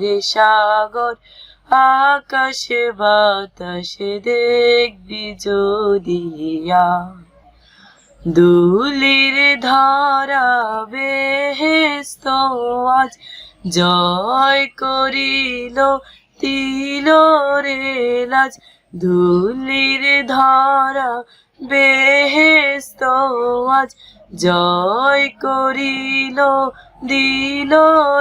রে সাগর, আকাশে বাতাসে দেখবি যদি দুলির ধারা বেহেস্ত আজ জয় করিল তিল রে লাজ। ধুলির ধারা বেহেস্ত আজ জয় করিল, দিল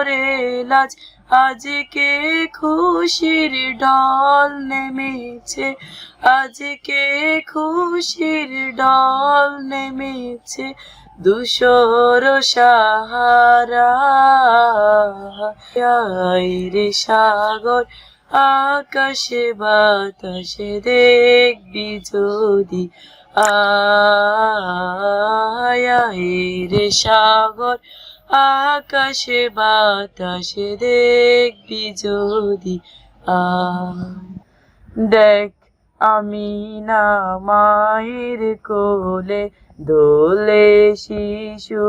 রে লাজ। আজকে খুশির ঢল নেমেছে, আজকে খুশির ঢল নেমেছে দুশোর সাহারা। রে সাগর আকাশে বাতাসে দেখবি যদি রে সাগর। আকাশে বাতাসে দেখবি যদি দেখ আমি না মায়ের কোলে দোলে শিশু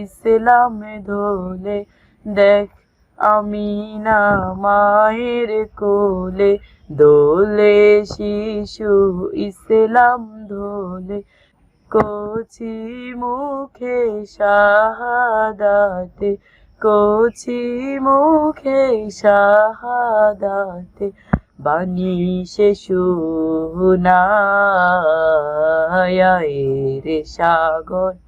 ইসলাম ধোলে দেখ আমি না মায়ের কোলে, দোলে শিশু ইসলাম ধোলে। কচি মুখে শাহাদাতে, কচি মুখে শাহাদাতে বাণী সে শোনায় রে সাগর।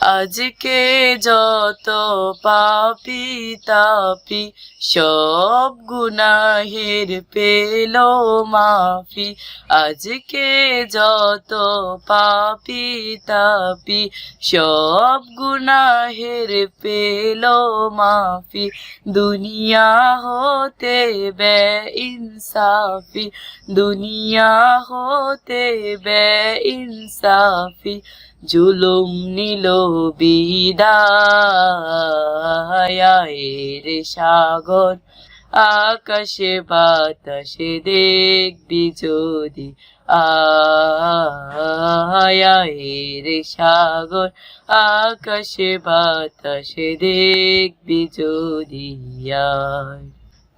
আজকে যত পাপি তাপি, সব গুনাহের পেল মাফি। আজকে যত পাপি তাপি, সব গুনাহের পেল মাফি। দুনিয়া হতে বে ইনসাফি দুনিয়া হতে বে ইনসাফি জুলুম নিল বিদায় রে সাগর। আকাশে বাতাসে দেখবি যদি আয় রে সাগর। আকাশে বাতাসে দেখবি যদি আয়।